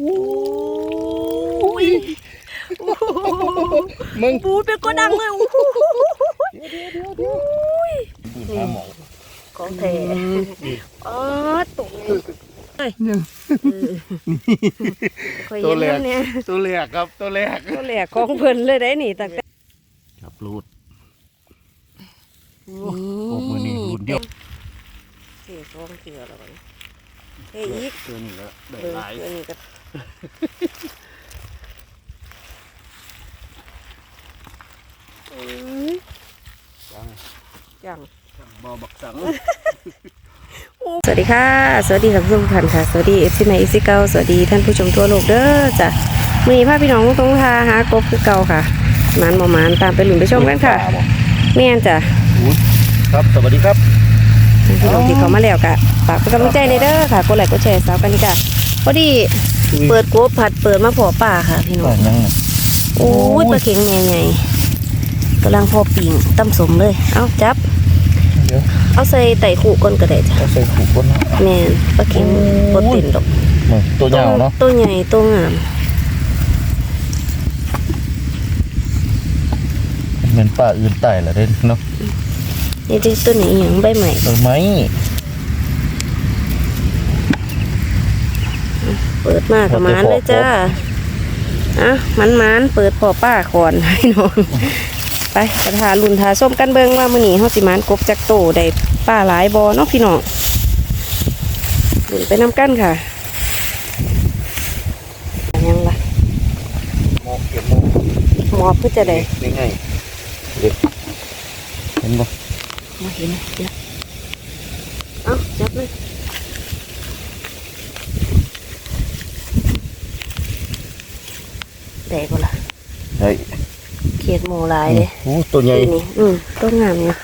อุ้ยมึงปูเป็นก็ดังเลยอู้หูดูหาหมอของแท้อ๋อตุ่มเฮ้ยยังเคยเห็นแล้วเนี่ยตัวแรกครับตัวแรกตัวแหลกของเพิ่นเลยได้นี่ตั้งแต่จับรูดนี่โอ้มือนี่รุ่นเดียวเสียสองเสือแล้วกันเฮ้ยอีกตัวนี้ก็ได้เออหลายอันนี้ก็ อืมยังยังบอบักสังสวัสดีค่ะ สวัสดีท่านผู้ชมทุกท่านค่ะ สวัสดีเอฟซีใหม่เอฟซีเก่าสวัสดีท่านผู้ชมทั่วโลกเด้อจ้ะมือนี้พาพี่น้องตรงทาหากบคือเก่าค่ะหมันบ่หมันตามไปหลุนไปชมกันค่ะแม่นจ้ะครับสวัสดีครับพี่น้องที่เขามาแล้วกะฝากเป็นกำลังใจในเด้อค่ะกดไลค์กดแชร์สาวกันนี่ค่ะพอดี เปิดกบผัดเปิดมาพอป่าค่ะ พี่น้ก่อองนยังโอ้ยปลาเข็งแม่ใหญ่กำลังพอปิ่งตำสมเลย เอาจับเดี๋ยวเอาใส่ไต่ขู่ก่อนก็ได้จ้ะเอาใส่ขู่ก้นนะแม่นปลาเข็งโปรตีนดอกมึงตัวยาวเนาะตัวใหญ่ตัวงามเป็นป่าอื่นไต่ละเด้นเนาะนี่ที่ตัวนี้อหย่างใบใหม่เออไหม เปิดมากกับมันเลยจ้าอะมันมันๆเปิดพอป้าคอนให้น้องไปกระทารุ่นทาส้มกันเบิงว่ามื้อนี้เฮาสิมันกบจักโตได้ป้าหลายบ่เนาะพี่น้องรุ่นไปนํกันค่ะยังล่ะโมเก็บโมหมอบเพื่อจะได้นี่ไงเด็กเห็นบ่มาเห็นนะเดี๋ยวเอาจับเลย ได้บ่ล่ะเฮ้ยเขียดหมูหลายเลยโอ้ตัวใหญ่นี่อืมต้นงามเนี่ย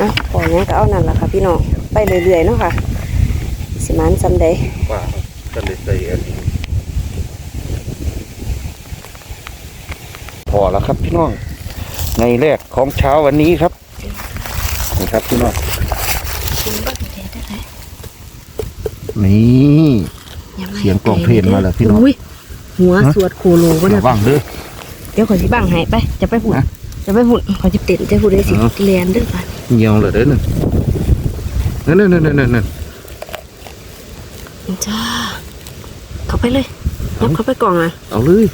อะปล่อยนี้ก็เอานั่นแหละค่ะ พี่น้องไปเรื่อยๆเนาะค่ะ สิมันซัมเดย์ป่ากันเลยใส่อันนี้พอแล้วครับพี่น้องในแรกของเช้าวันนี้ครับนี่ครับพี่น้องนี่เสียงกลองเพลงมาแล้วพี่น้องย หัวสวดโคโลวะระนะวังเด้อเดี๋ยวขอสิบังใหายไป จะไปหุ่นฮะจะไปหุ่นขอจะเต้นจะหุ่นได้สิอ๋อเรียนเด้วยป่ะเหี่ยวเลยเด้อนั่นนั่นนั่นนั่นนั่นนั่นจ้าเข้าไปเลยยับเข้าไปกล่องอะเอาเลย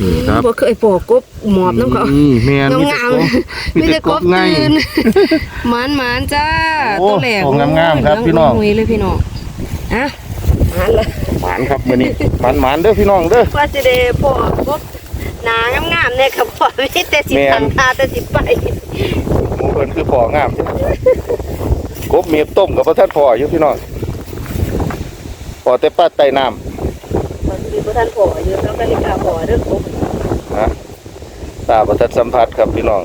นี่ครับบ่เคยปอกกบหมอบน้ำเขานี่แมนงามมีงามแต่กบมีแต่กบไงตื่นหมานหมานจ้าโอ้ตัวแหลกของงามๆครับโอ้ยพี่น้องเหลืยเลยพี่น้องอะหมานเลยหมานครับมื้อนี้หมานหมานเด้อพี่น้องเด้อว่าจะได้พอกกบหนางามๆเนี่ยครับพ่อไม่ใช่แต่สิแม่นทำตาแต่สิไปหมูเพิ่นคือพองามจ้ะกบเมียบต้มกับพระท่านพออยู่พี่น้องพอแต่ป้าไต่น้พอดีพระท่านพ่ออยู่แล้วก็เลยกล้าพ่อเด้อกบำนะตาพระท่านสัมผัสครับพี่น้อง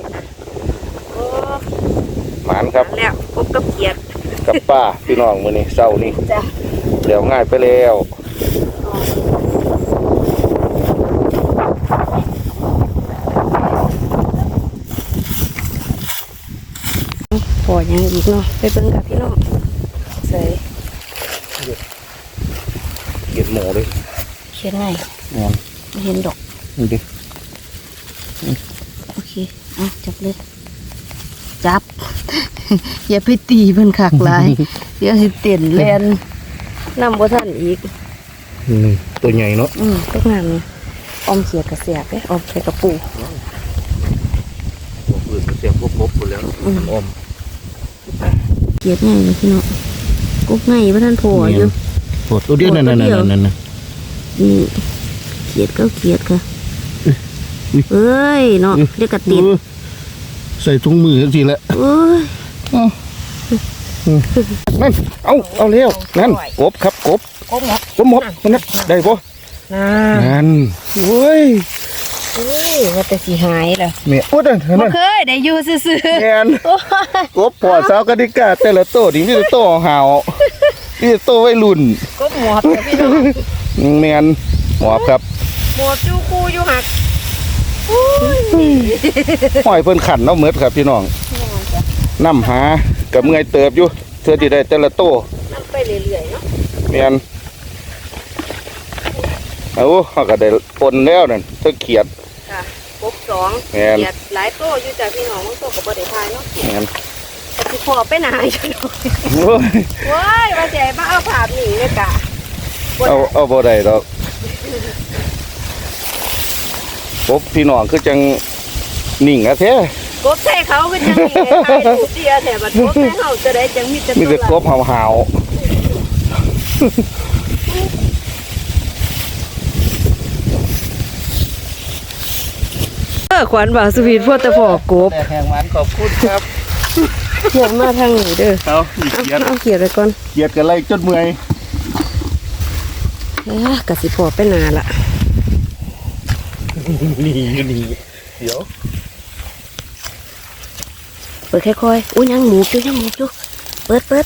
โอ้หมานครับแล้วกบกับเขียดกับป้าพี่น้องมื้อนี้เช้านี้จ้ะ เดี๋ยวง่ายไปแล้วพ่อยังอีกเนาะไปเบิ่งกับพี่น้องใส่เก็บหมูเลยเขียนไงงอนไม่เห็นดอกนี่ดิโอเคเอาจับเลยจับ อย่าไปตีเพิ่นคักหลาย เดี๋ยวสิเต้นแลน นำบ่ทันอีกนี่ตัวใหญ่เนาะอืมเป็นงานนี่ออมเขียดกระเสียบเด้อออมเขียดกระปูพวกอื่นก็เสียพวกกบหมดแล้วอืมอมเขียดไงเลยพี่น้องกุ๊กไงบ่ทันโผล่อยู่โหดตัวเดียวนั่นนั่นนั่นนั่นนี่เขียดก็เขียดค่ะเอ้ยเนาะเดี๋ยวก็ติดใส่ถุงมือจังสิแหละเอ้ย นั่น เอาเอาเร็วนั่นกบครับกบกบหมดกบหมดนั่นได้ปะน่านั่นโอ้ยเอ้ยว่าแต่สิหายล่ะแม่อุดนั่นบ่นั่นเคยได้อยู่ซื่อแมนๆโอ้ยกบพอสาวกติกาแต่ละโตวนี่มีแต่โตหาวมีแต่โตวัยรุ่นกบหมดเลยพี่น้องแมนหมอบครับหมดอยู่คู่อยู่หักห้อยเพิ่นขันเนาะเมดครับพี่น้อง น้ำหากับเมื่อยเติบอยู่เธอที่ได้แต่ละโตนำไปเรื่อยๆเนาะแมนเดี๋ยวก็ติดโอ้ยเดี๋ยวก็ติดโอ้เอาเขาก็ได้ปนแล้วนั่นเทั้งเขียด ค่ะกบสองแม่นเขียดหลายโต้อยู่จากพี่น้องบางโต้กับบ่ได้ทายเนาะแม่นแต่สิพอไปไหนจ้ะดอกโอ้ยว้ายว่าจะให้มาเอาภาพนี่เลยกะบ่เอาเอาบ่ได้ดอกพบพี่น้องคือจังนิ่งอะแท้ กบใส่เขาก็จังมีให้ทายถูกเดียแต่บัดกบใส่เฮาจะได้จังมีแต่มีแต่กตัวบหาวเออขวัญบ่าวสวีทพวกแต่พอกบๆแต่แห่งมันขอบคุณครับเขียนมาทางนี้เด้อเอาอีกเอาเขียดเอาเขียนไปก่อนเขียดกันไรจนเมื่อยเอ้อกะสิพอไปนานละนี่อยู่นี่เดี๋ยว เปิดค่อยๆอุ้ยยังหมูอยู่ยังหมูอยู่เปิดเปิด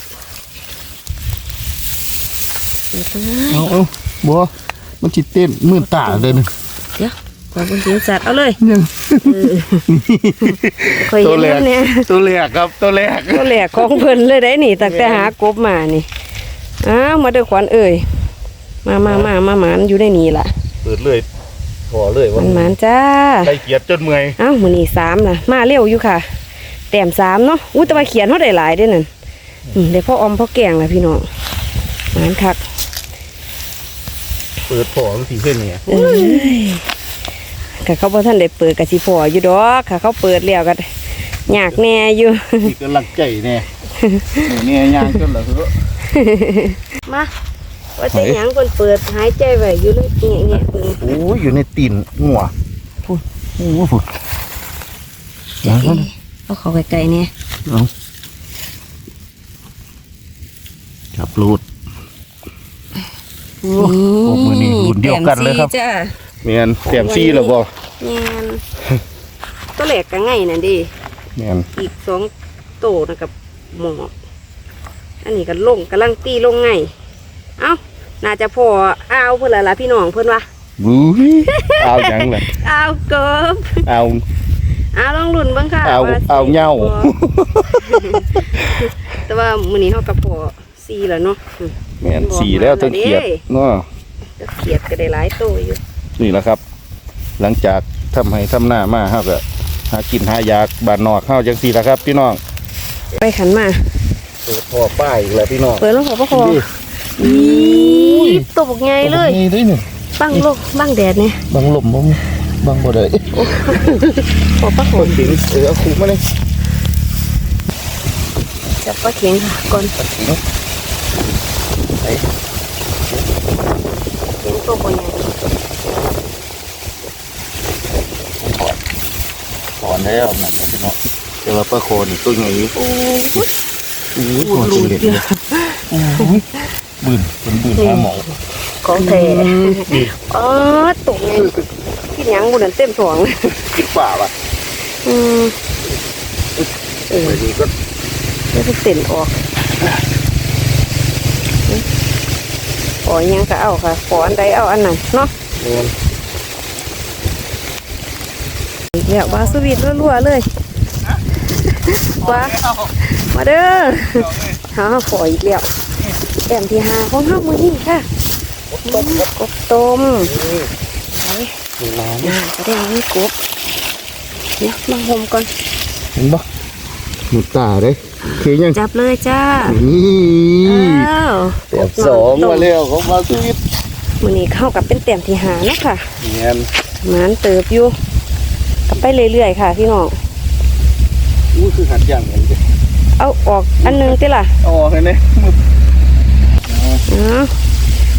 เปิดเลยเอาเอาบัวมันจิเต้นมื่นตาเลยนะเดี๋ยวขอบคุณสิงสัตว์เอาเลยยังเออคอยเห็นแล้วเนี่ยตัวแรกครับตัวแรกก็แหลกของเพิ่นเลยได้นี่ตั้งแต่หากบมานี่อ้าวมาเด้อขวัญเอ่ยมามามามาหมานอยู่ในนี่ล่ะเปิดเลยพอเลยมัว่านหมานจ้าได้เกียดจนเมื่อยเอ้ามื้อนี้สามล่ะมาเร็วอยู่ค่ะ แต้มสามเนาะอู้แต่ว่าเขียนเฮาได้หลายเด้อนั่นอืมได้พ่อออมพ่อแกงล่ะพี่น้องหมานคักเปิดพอมันสีเส้นไงเอ้ยก็เขาบ่ทันได้เปิดก็สิพออยู่ดอกค่ะเขาเปิดแล้วก็ยากแน่อยู่นี่ก็ลักใจแน่เนี่ยย่างจนเหรอเหรอมาว่าแต่หยังคนเปิดหายใจไว้อยู่เลยเงี้ยเงี้ยเบิ่งโอ้ยอยู่ในตีนงัวพูดโอ้โหพูดจักเอ๊ะ เอาเข้าใกล้ๆเนี่ยเอาจับรูดโอ้มื้อนี้รุ่นเดียวกันเลยครับแต้มสี่จ้าเมียนเตรียมซี่แล้วบ่แม่นตัวแหลกก็ง่ายน่ะดิเมียนอีกสองโตนะกับหมอกอันนี้ก็ลงกำลังตีลงง่ายเอ้าน่าจะพออ้าวเพื่อนละล่ะพี่น้องเพื่อนวะบุ้ยเอาหยังล่ะอ้าวเกิบเอา อ้าวลองลุ่นเบ้างค่ะเอาว่สิเอาเหย้าพอแต่ว่ามื้อนี้เฮากับพอซีแล้วเนาะอืมเมียนสีแล้วทั้งเขียดเนาะก็เขียดก็ได้หลายโตอยู่นี่แหละครับ หลังจากทำให้ทำหน้ามาเฮาก็หากินหายากบ้านนอกเฮาจังซี่ละครับ พี่น้องไปขันมา เปิดพ่อป้ายอีกแล้วพี่น้อง เปิดแล้วขอพระคอนี่อีตกไงเลย นี่ด้วยนี่บังโลกบังแดดเนี่ยบังลมบ่มี บังบ่ได้ขอพระคคอนถึงเออเอาคูมาเลยจับปลาเข็งค่ะก่อนเข็งตัวคนใหญ่ถอนแล้วนะพี่น้องแต่ว่าปลาโคนตัวใหญ่โอ้ยตัวจรูเล็ดกเลยอะบืนเป็นบืนหาหมอของแท้อ๋อตกไง กินหยังบุญนั้นเต็มท้องกินป่าว่ะอืมเออไปดีก็ไม่ได้เต็นออกขอหยังก็เอาค่ะขออันใดเอาอันนั้นเนาะเงินอีกแล้ววาสวีทรัวๆเลยว้ามาเด้อหาฝอยอีกแล้วแต้มที่หาของเฮามื้อนี้ค่ะกบกบต้มไปมีน้ น่าก็ได้มีกบเดี๋ยวมาห่มก่อนำเห็นปะหนุตาเลยเคยยังจับเลยจ้านี่อ้าวแต้มสองมาแล้วของมาสวิตมื้อนี้เข้ากับเป็นแต้มที่หาเนาะค่ะเงินหมานเติบอยู่กลับไปเรื่อยๆค่ะพี่น้องอู้คือหัดย่างเห็นดิเอาออกอันหนึงติล่ะอ๋อเห็นไหมมืออ๋อ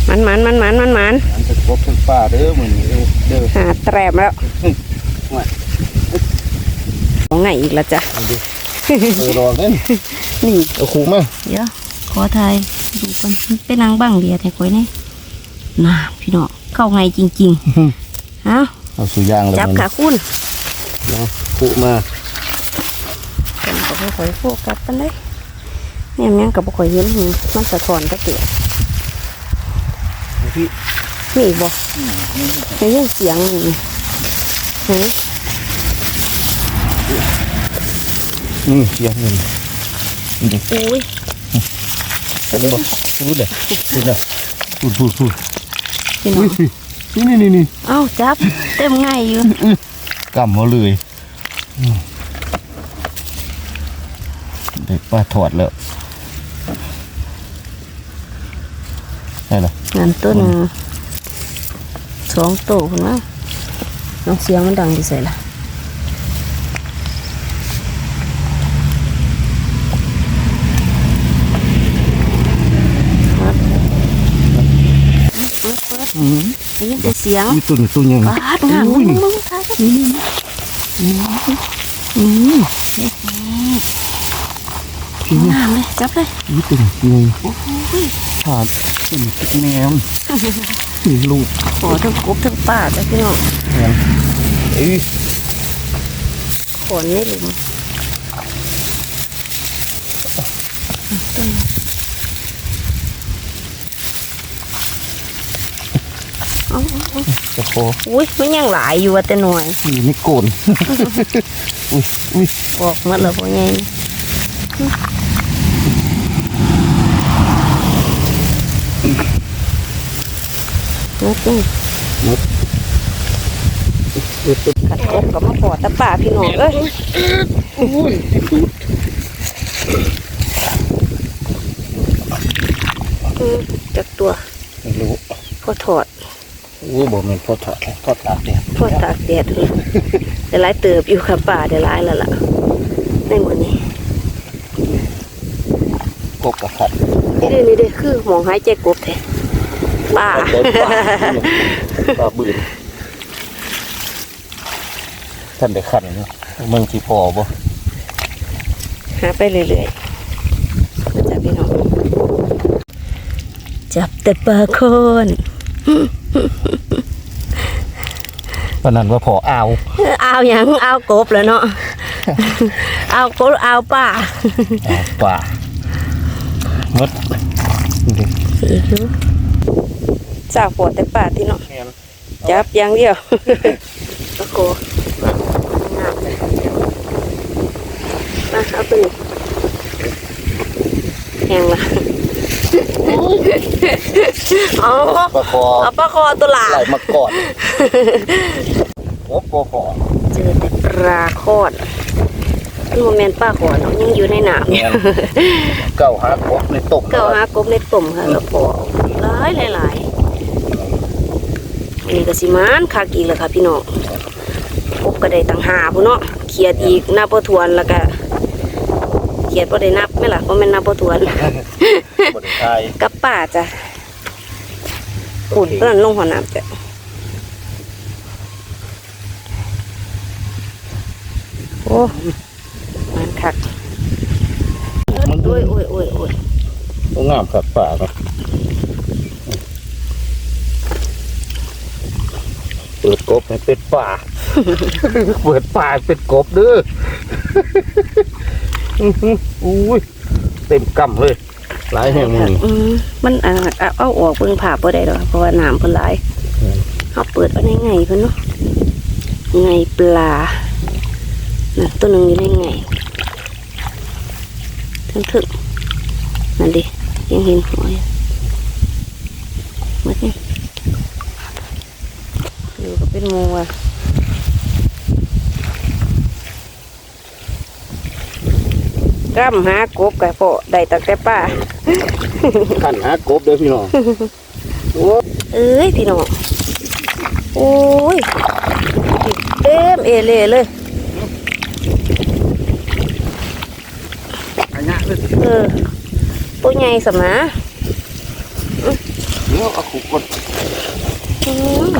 มันมันมันมันมันมันอันจะครบทั้งป่าเด้อมือนี้เด้อหาแตรมแล้วว่าของไงอีกละจ้ะเออรอเล่นนี่เอาคูมาเดี๋ยวขอทายดูกันไปนางบ้างเดียแต่คอยนี่น่าพี่น้องเข้าไงจริงๆฮะเอาสุยางเลยจับมันขาคุณเดี๋ยวคูมากันกับบ่ค่อยโฟกัสกันเลยเนี่ยแม่งกับบ่ค่อยเห็นหูมันสะท้อนตะเกียบ พี่นี่อีกบ่ได้ยินเสียงนี่เฮ้ยนี่เสียงเงินนี่อุ้ยเห็นบ่พูดเลยพูดเลยพูดพูดพูดพี่น้ออุ้งยนี่นี่นี่นี่เอ้าจับเต็มง่ายอยู่กำมาเลยอืมเด็กป้าถอดแล้ว ได้ละนั่นตัวหนึงสองโตคุณมั้งน้องเสียงมันดังดีใส่ละครับเปิดเปิดอืมได้ยินแต่เสียงมีตัวนี้ตัวยังปาดงามมึงมึงถ่ายกันนี่นี่นี่นี่งามเลยจับเลยตัวนี้ตัวยังโอ้ย ขาดตัวนี้ติดแนวนี่ลูกขอทั้งกบทั้งป่าจ้ะพี่น้องแนวเอ้ยขนไม่หลุมเอาเอาเอาโอ้โหอุ้ยมันยังหลายอยู่อะแต่หน่อยนี่ไม่โกนอุ้ยอุ้ยบอกมาแล้วพ่อให นกนี่นกขัดกบกับมาปอดตะป่าพี่น้องเอ้ยอุ้ยอืมจากตัวไม่รู้พอถอดอู้บอกมันพอถอดแล้วทอดตากเนี่ยพอตากแดดเลยเดี๋ยวหลายเติบอยู่ค่ะป่าเดี๋ยวหลายแล้วล่ะในหมดนี้กบกับขัดนี่เด้นี่เด้คือหมองหายใจกบแท้ ป่าปลาปลาบืนท่านได้ขันเนาะเมืองที่พอบ่หาไปเรื่อยๆมาจับพี่น้องจับแต่ปลาโคนตอนนั้นว่าพออ้าวเอาหยังเอากบแล้วเนาะเอากบเอาป่าอ้าวป่าหมดนี่อีกอยู่ สาวปวดแต่ป่าที่เนาะแม่นจับอย่างเดียวตะโกงามเลยมาเอาตัวนี้แห้งละเอาปลาคอเอาปลาคอตัวหลาไหลมาก่อนโอ้ปลาคอเจอแต่ปลาคอดมันโมเมนปลาคอดเนาะยังอยู่ในน้ำแม่นเก่าหากบในตกเก่าหากบในตุ่มค่ะแล้วปอ หลายหลายหลายอันนี้ก็สิมานคักอีกแล้วค่ะพี่น้องกบก็ได้ตั้งหาพุ่นเนาะเขียดอีกนับบ่ถ้วนแล้วก็เขียดบ่ได้นับไหม่ล่ะเพราะมันนับบ่ถ้วนบนชายกับป่าจ้ะขุนตอนนั้นลงหัวน้ำจ้ะโอ้มันคักโอ้ยโอ้ยโอ้ยโอ้ยงามขัดป่าเนาะเปิดก บให้เป็ดป่า เปิดป่าให้เป็ดกบเด้ออื้อหืออุ้ยเต็มกำเลย หลายแห่งมึงอืมมันอ่าเอาเอาออกเบิ่งผ่าบ่ได้ดอกเพราะว่าน้ำเพิ่นหลายอืมเอาเปิดไว้ในไงเพิ่นเนาะไงปลาน่ะตัวหนึงอยู่ในไงถึงถึงนั่นดิยังเห็นหัวอยู่หมดนี่อยู่ก็ เป็นหมูอะกำหากบกับพ่อได้ตั้งแต่ป้าขันหากบเด้อพี่น้องโอ้เอ้ยพี่น้องโอ้ยเต็มเอเล่เลยอันนี้เลยเออตัวใหญ่สำนะเดี๋ยวเอาขุกกด อืม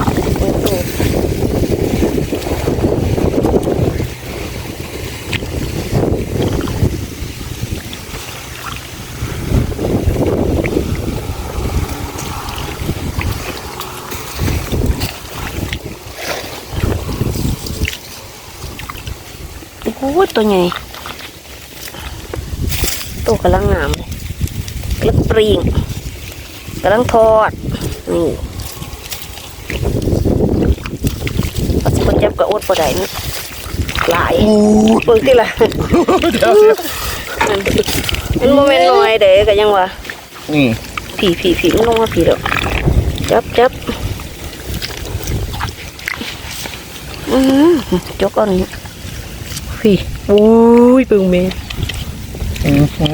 โอ้โหโอ้ตัวใหญ่ตัวกำลังงามเลยกำลังปรีงกำลังทอดนี่ปัจจุ บันจับกับอดปอได้นะหลายเปิดที่ละเดี๋ยวเดี๋ยวมันโมเมนต์น้อยเด้ก็ยังว่านี่ผีผีผีมันลงมาผีแล้วจับจับอืมจกเอ่อนนี้พี่โอ้ยปึงเมย์อืมอื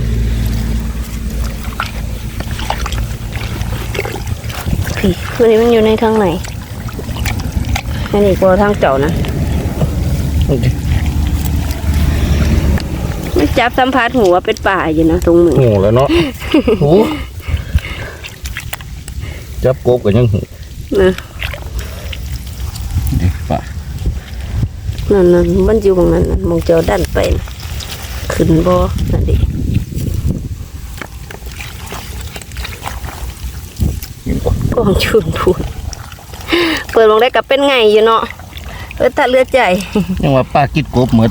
ม พี่ ตัวนี้มันอยู่ในทางไหนอันนี้กลัวทางเจ้านะมันจับสัมผัสหัวเป็นป่าอยู่นะตรงมือหูแล้วเนาะหูจับกบกันยังหูนะนี่ป่านั่นนั่นมันอยู่ตรงนั้นนั่นมองเจ้าด้านไปน่ะขึ้นบ่นั่น ดินี่ป่ะกองชุนพูนเปิดลงได้กับเป็นไงอยู่เนาะเออถ้าเลือดใจยังว่าป้ากิดกบหมด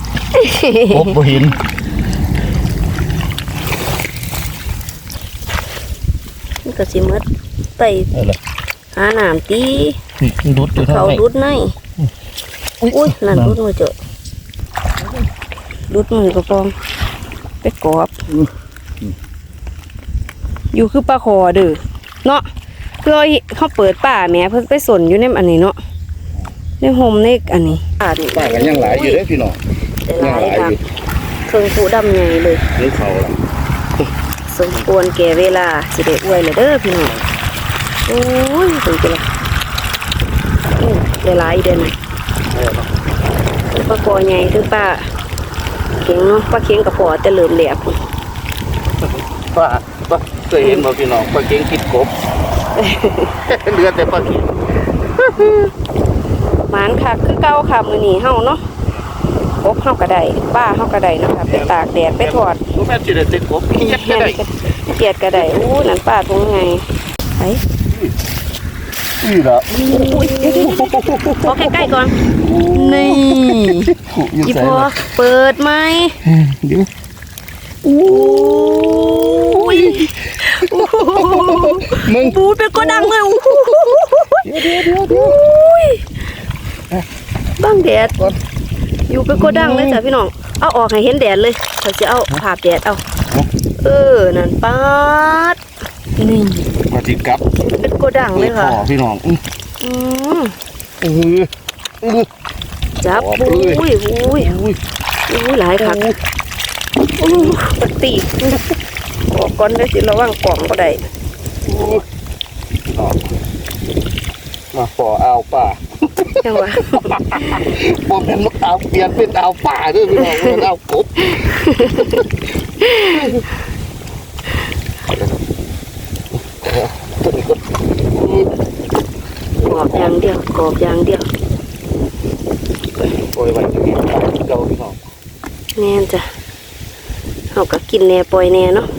กบบ่เห็นมันก็สิหมดไปนั่นแหละหาน้ำตีนี่ดุดอยู่ทางเขาไหนดุดในอุ้ยนั่นดุดมือเจอดุดมือกระปอง ไปกอบอยู่คือปลาคอเด้อเนาะ คือเอาเขาเปิดป่าแหม่เพิ่นไปสนอยู่ในอันนี้เนาะในโฮมในอันนี้ป่านี่ป้ากันยังหลายอยู่เด้อพี่น้องแต่หยังลายหลายครัอบยู่เครื่องผูดำใหญ่เลยนี่เขาละสมควรแก่เวลาสิได้อวยเลยเด้อพี่น้องโอ้ยถึงจะละอื้อหลายๆเดือนไหมปลาคอใหญ่คือป้าเข็งเนาะปลาเข็งกับปอแต่เริ่มแหลกพุ่นป้าป้าเคยเห็นบ่พี่น้องป้าเก่งกิดกบ เหลือแต่ป้าเก่งหมานค่ะคือเก่าค่ะมื้อนี้เฮาเนาะกบเฮาก็ได้ป้าเฮาก็ได้เนาะค่ะไปตากแดดไปทอดบ่แม่นสิได้แต่กบเฮ็ดก็ได้เกียดก็ได้อู้นั่นป้าทงไงไปนี่ล่ะขอใกล้ๆก่อน นี่อยู่อีไสพอล่ะเปิดไหมเดี๋ยวอุ้ย มึงปูดเป็นก็ดังเลยอู้เดี๋ยวเดี๋ยวเดี๋ยวเดี๋ยวอุ้ยบ้างแดดก่อนอยู่เป็นก็ดังเลยจ้ะพี่น้องเอาออกให้เห็นแดดเลยเราจะเอาภาพแดดเอาเออนั่นป้าดนี่มาสิกลับเป็นโกดังเลยค่ะพ่อพี่น้องอื้ออืมอื้ออื้อจับขอบอุ้เลยยอุ้ยอุ้ยอุ้ยหลายค่ะอู้ป ฏิบอกก่อนได้สิระวังกล่องก็ได้อุ้ยพี่น้องมาปอเอาป่าจังหวะบ่แม่นนกเอาเปลี่ยนเป็นเอาป่าเด้อพี่น้องบ่แม่นเอากบตัวนี้ก็อื้อกรอบอย่างเดียวกรอบอย่างเดียวปล่อยไว้ตรงนี้เก่าพี่น้องแน่นจ้ะเขาก็กินแหน่ปล่อยแหน่เนาะแ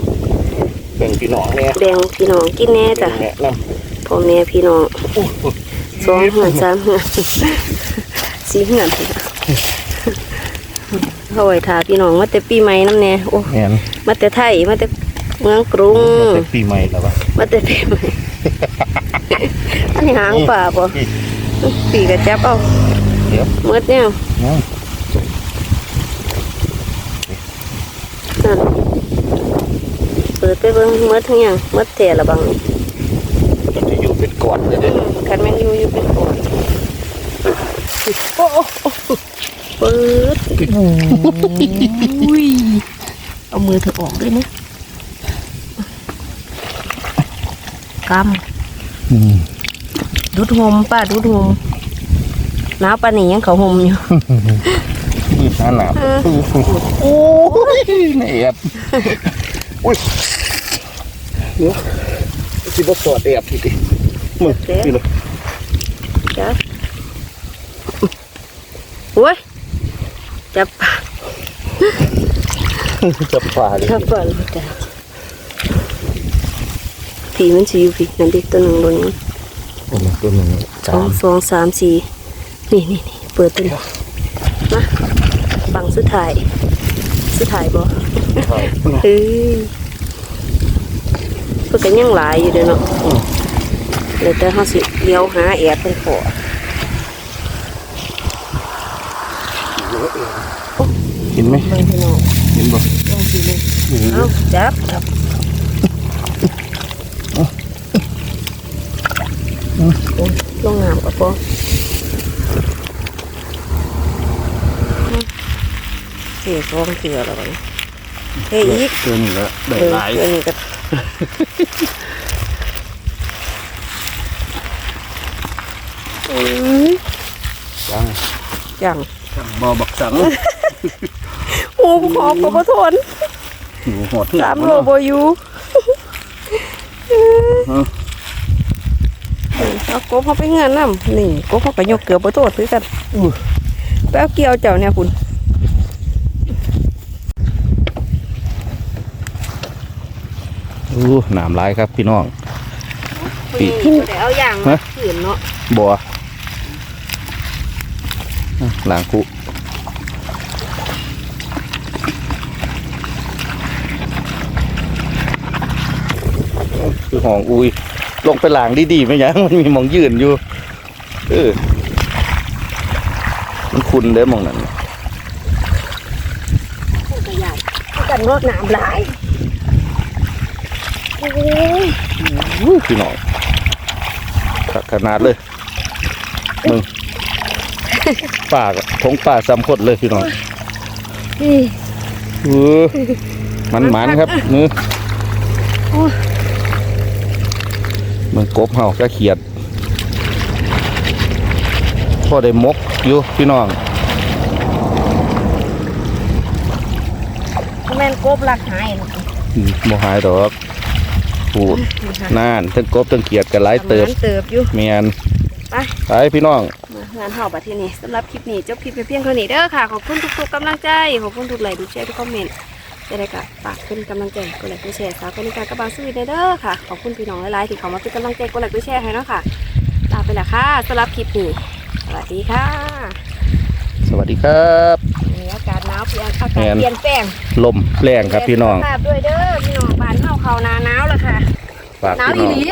บ่งพี่น้องแน่แบ่งพี่น้องกินแหน่จ้ะแนะนพ่อแม่พี่น้องำอู้หูสองเหือนสามเหือนสี่เหือนเขาไว้ทาพี่น้องมาแต่ปีใหม่น้ำแน่โอ้แม่นมาแต่ไทยมาแต่เมืองกรุงเป็นปีใหม่แล้ววะมาแต่ปีใหม่อันนี้หางป่าป่ะปีกระจับเอาเดี๋ยวเมื่อเนี่ย เนาะ นั่นเปิ ดไปเบิ่งเมื่อทั้งอย่างเมื่อเทละบังนี่มันจะอยู่เป็นก่อนเลยเด้อคันแมงอยู่อยู่เป็นก่อนโอ้โอ้โอ้เปิดอุ้ยเอามือเธอออกด้วยนะกอืมำดูดหมป้าดูดหมหนาวปานนี้ยังเขาหมอยู่ยืดหน้าหนาวเออโอ้ยแอบอุ้ย เดี๋ยวสิบ่สอดแอบพี่ดิมึงพี่เลยจับโอ้ยจับปลาจับปลาเลยจับปลาเลยจ้ะผีมันสิอยู่ผีนั่นเด็กตัวหนึ่งบนนี้โอ้ยตัวหนึ่งสองสองสามสี่นี่นี่นี่เปิดตัวนี้มาบังสุดท้ายสุดท้ายบ่เฮ้ยเพิ่นก็ยังหลายอยู่เด้อเนาะเลยแต่เฮาสิเลี้ยวหาแอบเป็นขอเห็นไหมไม่พี่นองเห็นบ่ลองสิเลยเอ้าจับจับลงงามกับพ่อเสียท้องเสียอะไรเฮ้ยอีกเกินแล้วได้หลายเกินกับ ก็อืมจังจังบ่บักสังโอ้ขอบกบทนอยู่หดสามโลโบอยูเอากบเขาไปเงินน้ำนี่กบเขาก็ยกเกลือบ่โทษคือกันแป๊บเกี่ยวเจ้าเนี่ยคุณ อู้น้ำลายครับพี่น้องปีกนี่เอาอย่างมาขืนเนาะบัวหลังคุคือห้องอุ้ยลงไปหลางดีๆไหมยังมันมีหมองยืนอยู่ เออ มันคุณเด้อหมองนั้นกระยานกันรดน้ำหลายโอ้ยอู้ พี่น้องขขนาดเลยมึงป่าก็ทงป่าซ้ำคดเลยพี่น้องนี่เออมันหมันครับมือโอ้ยมันกบเห่าก็เขียดพอได้มกอยู่พี่น้องแม่นกบหลักหายนะอืมบ่หายดอก พูดนานทั้งกบทั้งเขียดกันหลายเติบทำงานเติบอยู่เมียนไปไปพี่น้องมางานเฮาบัดทีนี้สำหรับคลิปนี้จบคลิปไปเพียงเท่านี้เด้อค่ะขอบคุณทุกๆกำลังใจขอบคุณทุกไลค์ทุกแชร์ทุกคอมเมนต์จะได้กับฝากเป็นกำลังใจกดไลค์กดแชร์สาวกนิการกระบาสวีเด้อค่ะขอบคุณพี่น้องหลายๆที่เขามาเป็นกำลังใจกดไลค์กดแชร์ให้เนาะค่ะลาไปและค่ะสำหรับคลิปนี้สวัสดีค่ะ สวัสดีครับนี่อากาศหนาวเปลี่ยนอากาศแม่นเปลี่ยนแปลงลมแรงครับพี่น้องทราบด้วยเด้อพี่น้องบ้านเฮาเข้าหนาหนาวแล้วค่ะฝากหนาวพี่อีน้องหลี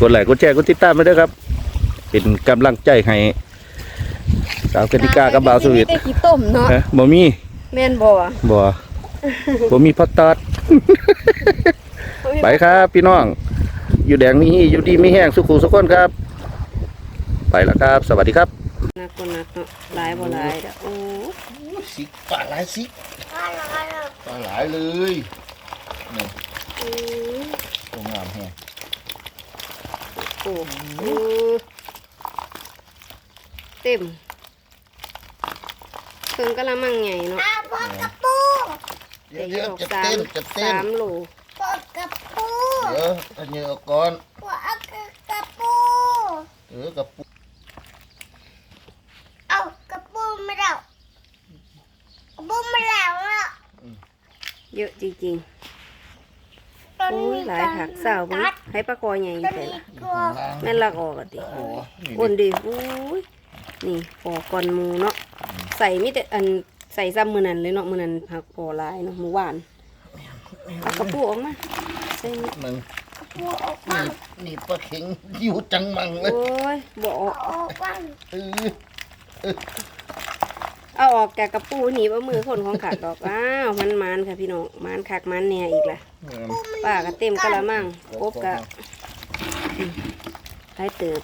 กดไลค์กดแชร์กดติดตามไปด้วยครับ เป็นกำลังใจให้สาวกติกากับบาวสวิตมีแต่ขี้ต้มเนาะฮะบ่มีแม่นบ่บ่บ่มีพัตตัดไปครับ พี่น้อง อยู่แดงมีฮีอยู่ดีมีแห้งสุขุสุขคนครับ ไปแล้วครับ สวัสดีครับนักคนนักเนาะหลายบ่หลายเด้อ โอ้สิปลาหลายสิปลาหลายเลยนี่อืมตรงงามแฮงโอ้โหเต็มเครื่องกะละมังใหญ่เนาะเดี๋ยวแต่เดี๋ยวดอกจะสาเต้มนจะเต้นสามโลปอกกระปูเดี๋ยวอันนี้เอาก่อนปอกกระปูเออกับปู เอากระปูมาแล้วกระปูมาแล้วอะ เยอะจริงตอๆนโอ้ยนี้หลายผักสาวเบิ่งให้ปลาคอใหญ่ตอนไปนี้ละตัวแม่นลักออกอะติโอ้โหนี่คนดิโอ้ยนี่ปอก่อนหมูเนาะใส่มิแต่อันใส่ซ้ำมือนั้นเลยเนาะมือนั้นผักปอหลายเนาะหมูหวานเอากระปุกออกมาใส่นี่มึงกระปูออกมานี่นี่ปลาเข็งอยู่จังมังเลยโอ้ยบ่ออกออกมาเออ เอาออกแกกระปูหนีว่ามือคนของขาดดอกอ้าวมันมันค่ะพี่น้องมันคักมันแหน่อีกล่ะป้าก็เต็มกะละมังกบกะได้เติบ